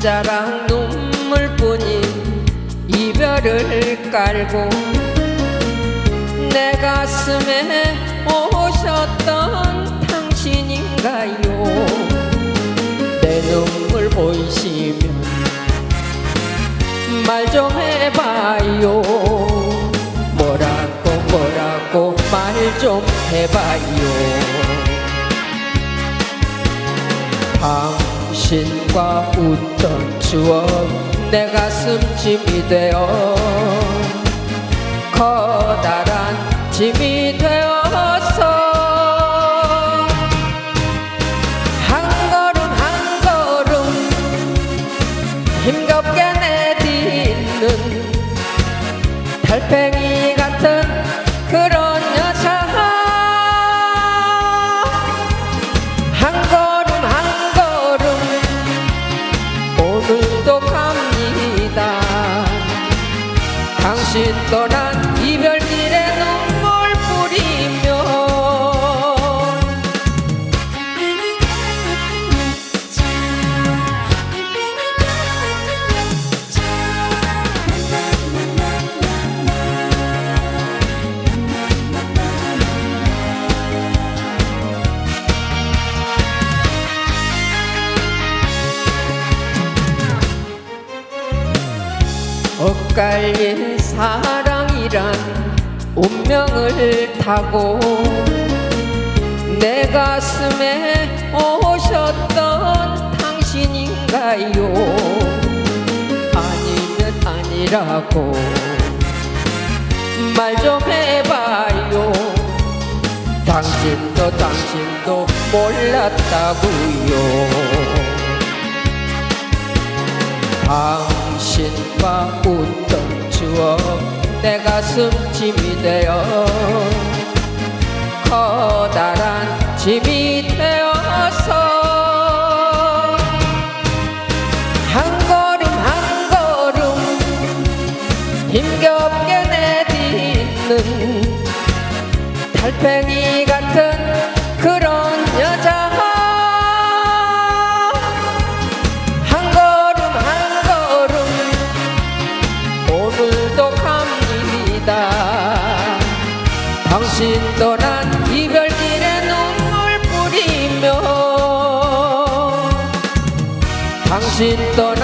자랑 눈물뿐인 이별을 깔고 내 가슴에 오셨던 당신인가요? 내 눈물 보이시면 말 좀 해봐요. 뭐라고 뭐라고 말 좀 해봐요. 당 신과 웃던 추억 내 가슴 짐이 되어 커다란 짐이 되어서 한 걸음 한 걸음 힘겹게 내딛는 달팽이 같은 그런 당신 떠난 이별 엇갈린 사랑이란 운명을 타고 내 가슴에 오셨던 당신인가요? 아니면 아니라고 말 좀 해봐요. 당신도 당신도 몰랐다고요 당신과 웃던 추억 내 가슴 짐이 되어 커다란 짐이 되어서 한 걸음 한 걸음 힘겹게 내딛는 달팽이 같은 그런 여자 신 떠난 이별길에 눈물 뿌리며. 당신 떠난